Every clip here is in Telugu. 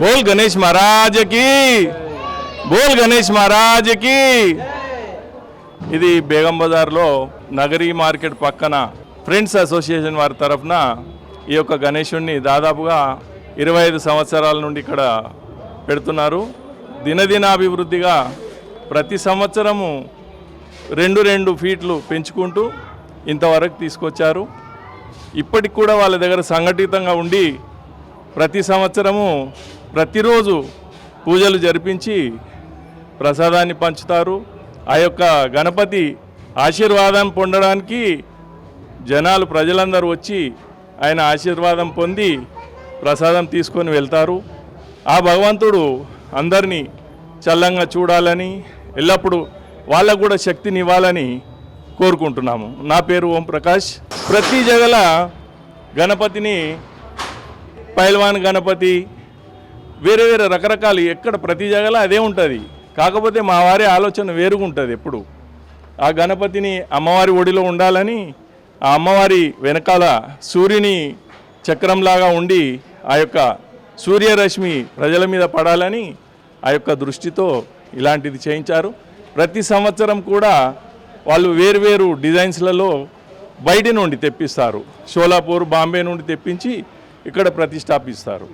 బోల్ గణేష్ మహారాజకి బోల్ గణేష్ మహారాజకి ఇది బేగం బజార్లో నగరీ మార్కెట్ పక్కన ఫ్రెండ్స్ అసోసియేషన్ వారి తరఫున ఈ యొక్క గణేషుణ్ణి దాదాపుగా ఇరవై ఐదు సంవత్సరాల నుండి ఇక్కడ పెడుతున్నారు. దినదినాభివృద్ధిగా ప్రతి సంవత్సరము రెండు రెండు ఫీట్లు పెంచుకుంటూ ఇంతవరకు తీసుకొచ్చారు. ఇప్పటికి కూడా వాళ్ళ దగ్గర సంఘటితంగా ఉండి ప్రతి సంవత్సరము ప్రతిరోజు పూజలు జరిపించి ప్రసాదాన్ని పంచుతారు. ఆ యొక్క గణపతి ఆశీర్వాదం పొందడానికి జనాలు ప్రజలందరూ వచ్చి ఆయన ఆశీర్వాదం పొంది ప్రసాదం తీసుకొని వెళ్తారు. ఆ భగవంతుడు అందరినీ చల్లంగా చూడాలని ఎల్లప్పుడూ వాళ్ళకు కూడా శక్తిని ఇవ్వాలని కోరుకుంటున్నాము. నా పేరు ఓం ప్రకాష్. ప్రతి జగల గణపతిని పైల్వాన్ గణపతి వేరే వేరే రకరకాలు ఎక్కడ ప్రతి జగల అదే ఉంటుంది. కాకపోతే మా వారి ఆలోచన వేరుగా ఉంటుంది ఎప్పుడు. ఆ గణపతిని అమ్మవారి ఒడిలో ఉండాలని ఆ అమ్మవారి వెనకాల సూర్యుని చక్రంలాగా ఉండి ఆ యొక్క సూర్యరశ్మి ప్రజల మీద పడాలని ఆ యొక్క దృష్టితో ఇలాంటిది చేయించారు. ప్రతి సంవత్సరం కూడా వాళ్ళు వేరువేరు డిజైన్స్లలో బయట నుండి తెప్పిస్తారు. షోలాపూర్ బాంబే నుండి తెప్పించి ఇక్కడ ప్రతిష్టాపిస్తారు.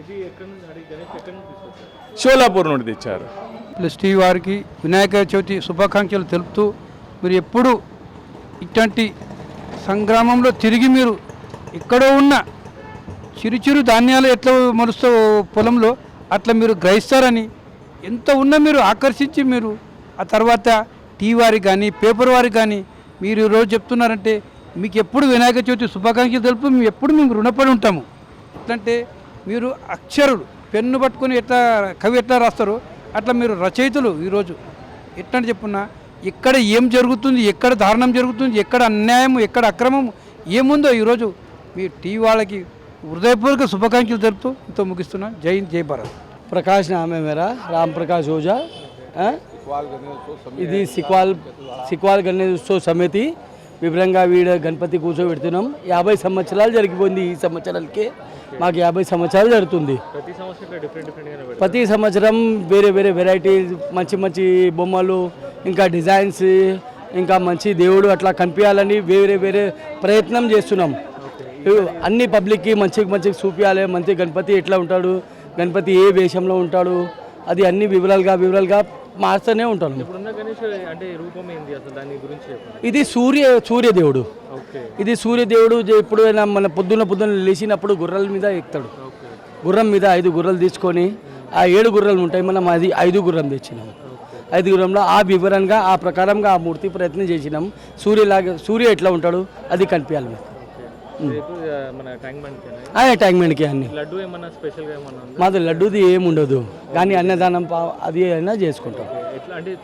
షోలాపూర్ నుండి తెచ్చారు. ప్లస్ టీ వారికి వినాయక చవితి శుభాకాంక్షలు తెలుపుతూ మీరు ఎప్పుడు ఇట్లాంటి సంగ్రామంలో తిరిగి మీరు ఎక్కడో ఉన్న చిరు చిరు ధాన్యాలు ఎట్లా మరుస్తో పొలంలో అట్లా మీరు గ్రహిస్తారని ఎంత ఉన్నా మీరు ఆకర్షించి మీరు ఆ తర్వాత టీ వారికి కానీ పేపర్ వారికి కానీ మీరు ఈరోజు చెప్తున్నారంటే మీకు ఎప్పుడు వినాయక చవితి శుభాకాంక్షలు తెలుపు మేము ఎప్పుడు మేము రుణపడి ఉంటాము. ఎట్లంటే మీరు అక్షరులు పెన్ను పట్టుకుని ఎట్లా కవి ఎట్లా రాస్తారు అట్లా మీరు రచయితలు ఈరోజు. ఎట్లంటే చెప్పున్నా ఎక్కడ ఏం జరుగుతుంది ఎక్కడ దారుణం జరుగుతుంది ఎక్కడ అన్యాయం ఎక్కడ అక్రమం ఏముందో ఈరోజు మీ టీవీ వాళ్ళకి హృదయపూర్వక శుభాకాంక్షలు జరుపుతూ ఇంతో ముగిస్తున్నా. జై జై భారత్. ప్రకాష్ నామే మేరా? రామ్ ప్రకాష్ ఓజా? ఇది సిక్వాల్ సిక్వాల్ గణేశోత్సవ సమితి. వివరంగా వీడ గణపతి కూర్చోబెడుతున్నాం. యాభై సంవత్సరాలు జరిగిపోయింది ఈ సంవత్సరాలకే మాకు యాభై సంవత్సరాలు జరుగుతుంది. ప్రతి సంవత్సరం వేరే వేరే వెరైటీస్ మంచి మంచి బొమ్మలు ఇంకా డిజైన్స్ ఇంకా మంచి దేవుడు అట్లా కనిపించాలని వేరే వేరే ప్రయత్నం చేస్తున్నాం. అన్ని పబ్లిక్కి మంచిగా మంచిగా చూపించాలి. మంచి గణపతి ఎట్లా ఉంటాడు? గణపతి ఏ వేషంలో ఉంటాడు? అది అన్ని వివరాలుగా వివరాలుగా మారుస్తూనే ఉంటాను. ఇది సూర్య సూర్యదేవుడు. ఇది సూర్యదేవుడు ఎప్పుడైనా మన పొద్దున్న పొద్దున్న లేచినప్పుడు గుర్రాల మీద ఎక్కుతాడు. గుర్రం మీద ఐదు గుర్రాలు తీసుకొని ఆ ఏడు గుర్రాలు ఉంటాయి. మనం అది ఐదు గుర్రం తెచ్చినాం. ఐదు గుర్రంలో ఆ వివరంగా ఆ ప్రకారంగా ఆ మూర్తి ప్రయత్నం చేసినాం. సూర్యలాగా సూర్య ఎట్లా ఉంటాడు? అది కనిపించాలి ట్యాంక్ అటాక్మెంట్కి అన్ని? మాది లడ్డూది ఏమి ఉండదు కానీ అన్నదానం అది అయినా చేసుకుంటాం. అంటే?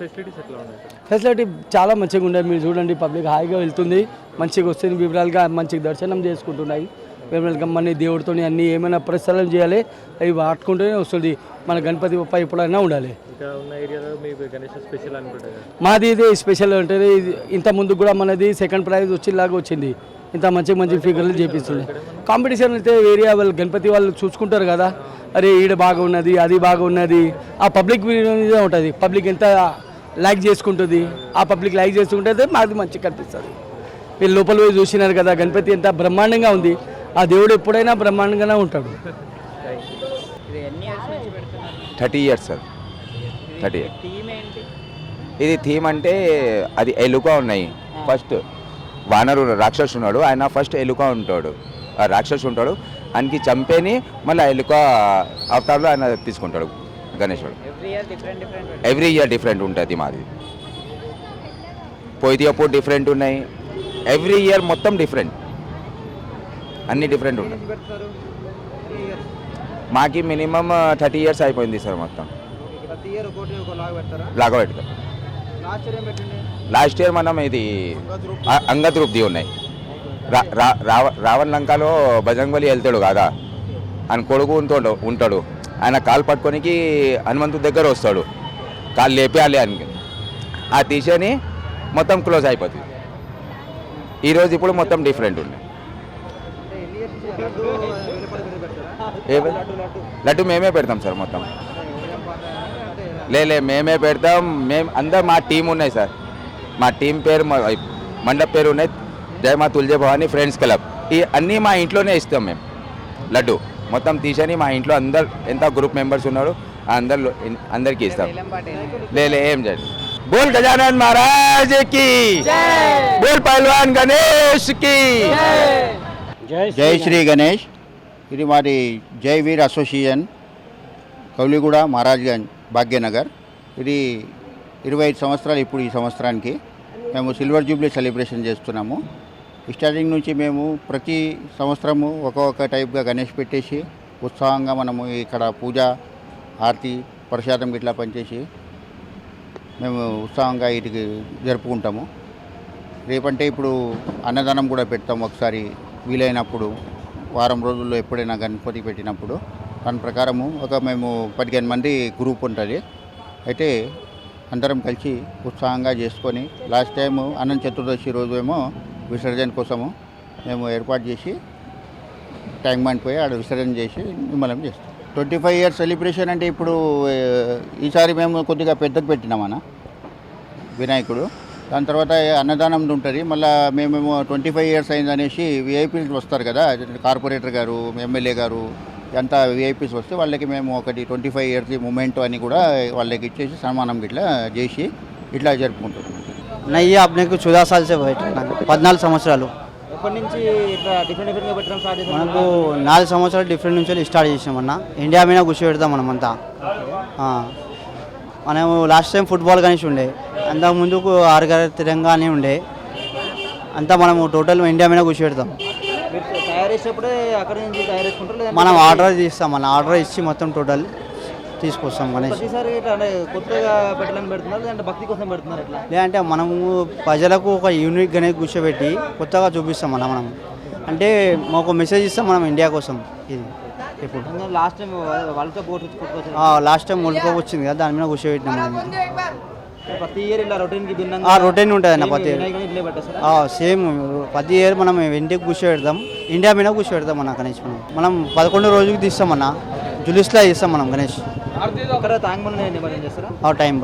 ఫెసిలిటీ చాలా మంచిగా ఉండే. మీరు చూడండి పబ్లిక్ హాయిగా వెళ్తుంది. మంచిగా వస్తుంది వివరాలుగా మంచిగా దర్శనం చేసుకుంటున్నాయి. వివరాలుగా మన దేవుడితో అన్ని ఏమైనా ప్రసారం చేయాలి అవి వాడుకుంటూనే వస్తుంది. మన గణపతి బొప్ప ఎప్పుడైనా ఉండాలి. మాది ఇది స్పెషల్ ఉంటుంది ఇది ఇంత ముందు కూడా మనది సెకండ్ ప్రైజ్ వచ్చేలాగా వచ్చింది. ఇంత మంచి మంచి ఫిగర్లు చేపిస్తుంది. కాంపిటీషన్ అయితే ఏరియా వాళ్ళు గణపతి వాళ్ళు చూసుకుంటారు కదా. అరే ఈడ బాగా ఉన్నది అది బాగా ఉన్నది ఆ పబ్లిక్ మీద ఉంటుంది. పబ్లిక్ ఎంత లైక్ చేసుకుంటుంది ఆ పబ్లిక్ లైక్ చేసుకుంటే మాది మంచిగా కనిపిస్తుంది. వీళ్ళు లోపల పోయి చూసినారు కదా గణపతి ఎంత బ్రహ్మాండంగా ఉంది. ఆ దేవుడు ఎప్పుడైనా బ్రహ్మాండంగానే ఉంటాడు. Thirty years sir. Thirty years. ఇది థీమ్ అంటే అది ఎలుక ఉన్నాయి. ఫస్ట్ వానరు రాక్షసు ఉన్నాడు. ఆయన ఫస్ట్ ఎలుక ఉంటాడు. ఆ రాక్షసు ఉంటాడు. ఆయనకి చంపేని మళ్ళీ ఎలుక అవతారంలో ఆయన తీసుకుంటాడు గణేశుడు. ఎవ్రీ ఇయర్ డిఫరెంట్ ఉంటుంది మాది. పోయితే అప్పుడు డిఫరెంట్ ఉన్నాయి. ఎవ్రీ ఇయర్ మొత్తం డిఫరెంట్ అన్ని డిఫరెంట్ ఉన్నాయి మాకి మినిమం థర్టీ ఇయర్స్ అయిపోయింది సార్ మొత్తం. లాగా పెడతాం. లాస్ట్ ఇయర్ మనం ఇది అ- అంగత్ రూప్ది ఉన్నాయి. రా- రా- రావ- రావణ్ లంకలో బజరంగబలి వెళ్తాడు కదా. ఆయన కొడుకు ఉంటాడు ఉంటాడు. ఆయన కాలు పట్టుకోనికి హనుమంతు దగ్గర వస్తాడు. కాలు లేపేయాలి అని ఆ తీసేని మొత్తం క్లోజ్ అయిపోతుంది. ఈరోజు ఇప్పుడు మొత్తం డిఫరెంట్ ఏ లడ్డు మేమే పెడతాం సార్ మొత్తం. లే లే మేమే పెడతాం మేము అందరు మా టీం ఉన్నాయి సార్. మా టీం పేరు మా మండప్ పేరు ఉన్నాయి జయ మా తుల్జే భవాని ఫ్రెండ్స్ క్లబ్. ఈ అన్నీ మా ఇంట్లోనే ఇస్తాం మేము. లడ్డు. మొత్తం తీసని మా ఇంట్లో అందరు ఎంత గ్రూప్ మెంబర్స్ ఉన్నారు అందరు అందరికీ ఇస్తాం. లే లే ఏం చేయండి బోల్ గజానన్ మహారాజ్కి బోల్ పహల్వాన్ గణేష్కి జై శ్రీ గణేష్. ఇది మాది జై వీర్ అసోసియేషన్ కౌలిగూడ మహారాజ్గంజ్ భాగ్యనగర్. ఇది ఇరవై ఐదు సంవత్సరాలు ఇప్పుడు ఈ సంవత్సరానికి. మేము సిల్వర్ జూబ్లీ సెలబ్రేషన్ చేస్తున్నాము. స్టార్టింగ్ నుంచి మేము ప్రతి సంవత్సరము ఒక్కొక్క టైప్గా గణేష్ పెట్టేసి ఉత్సాహంగా మనము ఇక్కడ పూజ ఆరతి ప్రసాదం ఇట్లా పనిచేసి మేము ఉత్సాహంగా వీటికి జరుపుకుంటాము. రేపంటే ఇప్పుడు అన్నదానం కూడా పెడతాము ఒకసారి వీలైనప్పుడు వారం రోజుల్లో ఎప్పుడైనా గణపతి పెట్టినప్పుడు. దాని ప్రకారము ఒక మేము పదిహేను మంది గ్రూప్ ఉంటుంది. అయితే అందరం కలిసి ఉత్సాహంగా చేసుకొని లాస్ట్ టైం అన్నం చతుర్దశి రోజు ఏమో విసర్జన కోసము మేము ఏర్పాటు చేసి ట్యాంక్ బండ్ పోయి ఆడ విసర్జన చేసి నిమ్మలం చేస్తాం. ట్వంటీ ఫైవ్ ఇయర్స్ సెలబ్రేషన్ అంటే ఇప్పుడు ఈసారి మేము కొద్దిగా పెద్దకు పెట్టినామన్న వినాయకుడు. దాని తర్వాత అన్నదానం ఉంటుంది. మళ్ళీ మేమేమో ట్వంటీ ఫైవ్ ఇయర్స్ అయింది అనేసి విఐపీలు వస్తారు కదా కార్పొరేటర్ గారు ఎమ్మెల్యే గారు ఎంత విఐపీస్ వస్తే వాళ్ళకి మేము ఒకటి ట్వంటీ ఫైవ్ ఇయర్స్ మూమెంట్ అని కూడా వాళ్ళకి ఇచ్చేసి సన్మానం ఇట్లా చేసి ఇట్లా జరుపుకుంటున్నాం. నయ్యి అప్పుడు చూదా సాల్సే పద్నాలుగు సంవత్సరాలు. నుంచి మనకు నాలుగు సంవత్సరాలు డిఫరెంట్ నుంచి స్టార్ట్ చేసామన్న ఇండియా మీద గుర్చి పెడతాం మనమంతా. మనము లాస్ట్ టైం ఫుట్బాల్ కానీ ఉండే. అంతకుముందుకు ఆరుగారు తిరంగానే ఉండే. అంతా మనము టోటల్ ఇండియా మీద గుర్చి పెడతాం తయారు చేసేటప్పుడే అక్కడ నుంచి తయారు చేసుకుంటారు మనం ఆర్డర్ తీస్తాం మన ఆర్డర్ ఇచ్చి మొత్తం టోటల్ తీసుకొస్తాం గణేష్. ప్రతిసారి ఇట్లా అంటే కొత్తగా పెట్టడానికి పెడుతున్నారు లేదంటే భక్తి కోసం పెడుతున్నారు ఇట్లా? లేదంటే మనము ప్రజలకు ఒక యూనిక్ గణేష్ కూర్చోబెట్టి కొత్తగా చూపిస్తాం మనం మనం. అంటే మాకు మెసేజ్ ఇస్తాం మనం ఇండియా కోసం. ఇది ఇప్పుడు. Last time world cup last time world cup వచ్చింది కదా దాని మీద కూర్చోబెట్టినాం మనం. ప్రతి ఇయర్ ఇలా రొటీన్కి ఆ భిన్నంగా రొటీన్ ఉంటుంది అన్న ప్రతి సేమ్ ప్రతి ఇయర్ మనం ఇంటికి కూర్చోబెడతాం ఇండియా మీద కూర్చోబెడతాం మన గణేష్ మనం. మనం పదకొండు రోజుకి తీస్తాం అన్న. జులిస్లో తీస్తాం మనం గణేష్. చేస్తారా? ఆ టైం